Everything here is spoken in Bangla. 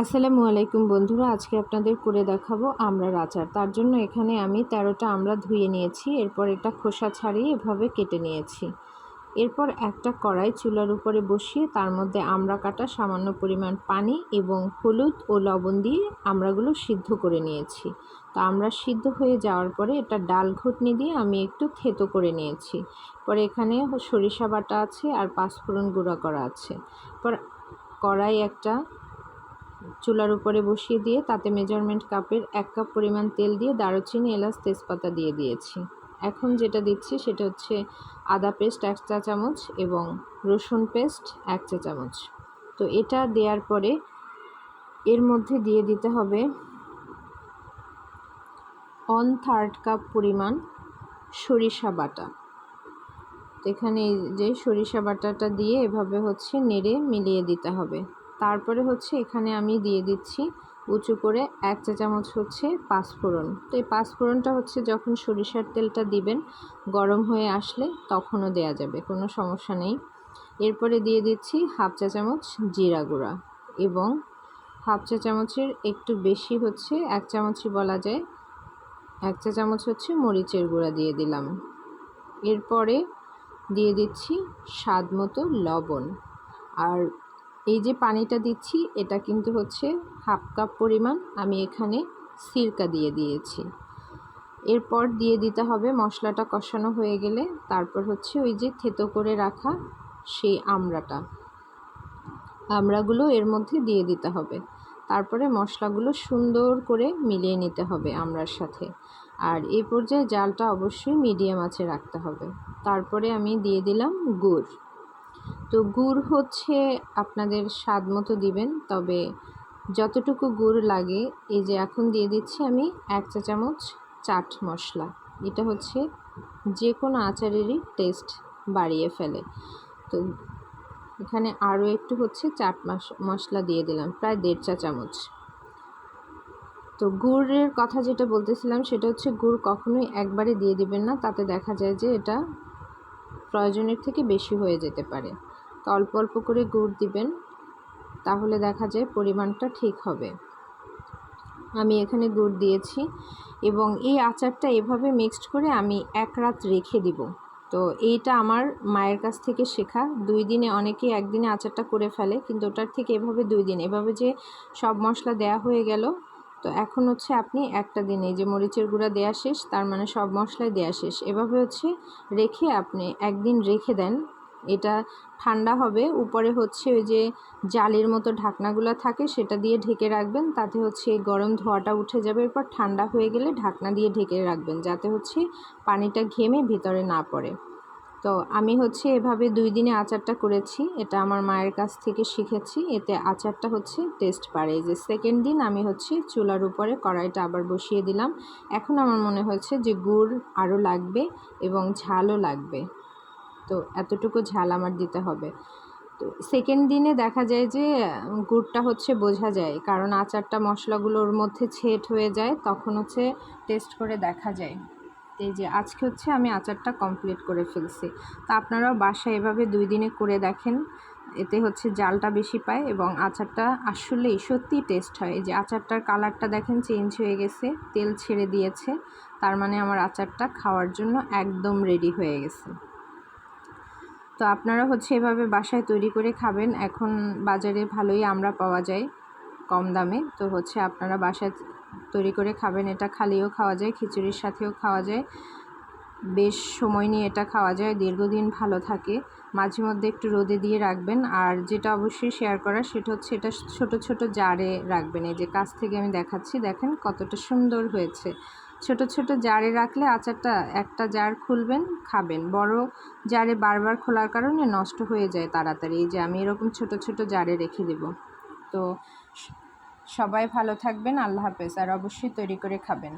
আসসালামু আলাইকুম বন্ধুরা, আজকে আপনাদের করে দেখাবো আমড়ার আচার। তার জন্য এখানে আমি তেরোটা আমড়া ধুয়ে নিয়েছি, এরপর এটা খোসা ছাড়িয়ে এভাবে কেটে নিয়েছি। এরপর একটা কড়াই চুলার উপরে বসিয়ে তার মধ্যে আমড়া কাটা, সামান্য পরিমাণ পানি এবং হলুদ ও লবণ দিয়ে আমড়াগুলো সিদ্ধ করে নিয়েছি। তো আমরা সিদ্ধ হয়ে যাওয়ার পরে এটা ডাল ঘুটনি দিয়ে আমি একটু থেতো করে নিয়েছি। পরে এখানে সরিষা বাটা আছে আর পাঁচফোড়ন গুঁড়া করা আছে। পর কড়াই একটা চুলার উপরে বসিয়ে দিয়ে তাতে মেজারমেন্ট কাপের এক কাপ পরিমাণ তেল দিয়ে দারুচিনি এলাচ তেজপাতা দিয়ে দিয়েছি। এখন যেটা দিচ্ছি সেটা হচ্ছে আদা পেস্ট এক চা চামচ এবং রসুন পেস্ট এক চা চামচ। তো এটা দেওয়ার পরে এর মধ্যে দিয়ে দিতে হবে অন থার্ড কাপ পরিমাণ সরিষা বাটা। এখানে যে সরিষা বাটাটা দিয়ে এভাবে হচ্ছে নেড়ে মিলিয়ে দিতে হবে। তারপরে হচ্ছে এখানে আমি দিয়ে দিচ্ছি উঁচু করে এক চা চামচ হচ্ছে পাঁচফোড়ন। তো এই পাঁচফোড়নটা হচ্ছে যখন সরিষার তেলটা দিবেন, গরম হয়ে আসলে তখনও দেয়া যাবে, কোনো সমস্যা নেই। এরপরে দিয়ে দিচ্ছি হাফ চা চামচ জিরা গুঁড়া এবং হাফ চা চামচের একটু বেশি হচ্ছে, এক চামচই বলা যায়, এক চা চামচ হচ্ছে মরিচের গুঁড়া দিয়ে দিলাম। এরপরে দিয়ে দিচ্ছি স্বাদ মতো লবণ। আর এই যে পানিটা দিচ্ছি, এটা কিন্তু হচ্ছে হাফ কাপ পরিমাণ আমি এখানে সিরকা দিয়ে দিয়েছি। এরপর দিয়ে দিতে হবে মশলাটা কষানো হয়ে গেলে, তারপর হচ্ছে ওই যে থেতো করে রাখা সেই আমড়াটা। আমড়াগুলো এর মধ্যে দিয়ে দিতে হবে। তারপরে মশলাগুলো সুন্দর করে মিলিয়ে নিতে হবে আমড়ার সাথে। আর এই পর্যায়ে জালটা অবশ্যই মিডিয়াম আছে রাখতে হবে। তারপরে আমি দিয়ে দিলাম গুড়। তো গুড় হচ্ছে আপনাদের স্বাদ মতো দিবেন, তবে যতটুকু গুড় লাগে, এই যে এখন দিয়ে দিচ্ছি আমি এক চা চামচ চাট মশলা। এটা হচ্ছে যে কোনো আচারেরই টেস্ট বাড়িয়ে ফেলে। তো এখানে আরও একটু হচ্ছে চাট মশলা দিয়ে দিলাম, প্রায় দেড় চা চামচ। তো গুড়ের কথা যেটা বলতেছিলাম, সেটা হচ্ছে গুড় কখনোই একবারে দিয়ে দিবেন না, তাতে দেখা যায় যে এটা প্রয়োজনের থেকে বেশি হয়ে যেতে পারে। তো অল্প অল্প করে গুড় দিবেন, তাহলে দেখা যায় পরিমাণটা ঠিক হবে। আমি এখানে গুড় দিয়েছি এবং এই আচারটা এভাবে মিক্সড করে আমি এক রাত রেখে দিব। তো এইটা আমার মায়ের কাছ থেকে শেখা। দুই দিনে অনেকেই একদিনে আচারটা করে ফেলে, কিন্তু ওটার থেকে এভাবে দুই দিন। এভাবে যে সব মশলা দেয়া হয়ে গেল তো এখন হচ্ছে আপনি একটা দিনে যে মরিচের গুঁড়া দেওয়া শেষ, তার মানে সব মশলাই দেওয়া শেষ। এভাবে হচ্ছে রেখে আপনি একদিন রেখে দেন। এটা ঠান্ডা হবে, উপরে হচ্ছে ওই যে জালির মতো ঢাকনাগুলো থাকে, সেটা দিয়ে ঢেকে রাখবেন। তাতে হচ্ছে গরম ধোয়াটা উঠে যাবে, এরপর ঠান্ডা হয়ে গেলে ঢাকনা দিয়ে ঢেকে রাখবেন, যাতে হচ্ছে পানিটা ঘেমে ভিতরে না পড়ে। তো আমি হচ্ছে এভাবে দুই দিনে আচারটা করেছি, এটা আমার মায়ের কাছ থেকে শিখেছি, এতে আচারটা হচ্ছে টেস্ট পারে যে সেকেন্ড দিন আমি হচ্ছে চুলার উপরে কড়াইটা আবার বসিয়ে দিলাম। এখন আমার মনে হয়েছে যে গুড় আরও লাগবে এবং ঝালও লাগবে। তো এতটুকু ঝাল আমার দিতে হবে। তো সেকেন্ড দিনে দেখা যায় যে, গুড়টা হচ্ছে বোঝা যায়, কারণ আচারটা মশলাগুলোর মধ্যে ছেট হয়ে যায়, তখন হচ্ছে টেস্ট করে দেখা যায়। এই যে আজকে হচ্ছে আমি আচারটা কমপ্লিট করে ফেলছি। তো আপনারাও বাসায় এভাবে দুই দিনে করে দেখেন, এতে হচ্ছে জালটা বেশি পায় এবং আচারটা আসলেই সত্যিই টেস্ট হয়। এই যে আচারটার কালারটা দেখেন চেঞ্জ হয়ে গেছে, তেল ছেড়ে দিয়েছে, তার মানে আমার আচারটা খাওয়ার জন্য একদম রেডি হয়ে গেছে। তো আপনারা হচ্ছে এভাবে বাসায় তৈরি করে খাবেন। এখন বাজারে ভালোই আমরা পাওয়া যায় কম দামে। তো হচ্ছে আপনারা বাসায় তৈরি করে খাবেন। এটা খালিও খাওয়া যায়, খিচুড়ির সাথেও খাওয়া যায়। বেশ সময় নিয়ে এটা খাওয়া যায়, দীর্ঘদিন ভালো থাকে। মাঝে মধ্যে একটু রোদে দিয়ে রাখবেন। আর যেটা অবশ্যই শেয়ার করা, সেটা হচ্ছে এটা ছোট ছোট জারে রাখবেন। এই যে কাছ থেকে আমি দেখাচ্ছি, দেখেন কতটা সুন্দর হয়েছে। ছোট ছোট জারে রাখলে আচারটা একটা জার খুলবেন, খাবেন। বড় জারে বারবার খোলার কারণে নষ্ট হয়ে যায় তাড়াতাড়ি। এই যে আমি এরকম ছোট ছোট জারে রেখে দেব। তো সবাই ভালো থাকবেন আল্লাহ হাফেজ আর অবশ্যই তৈরি করে খাবেন।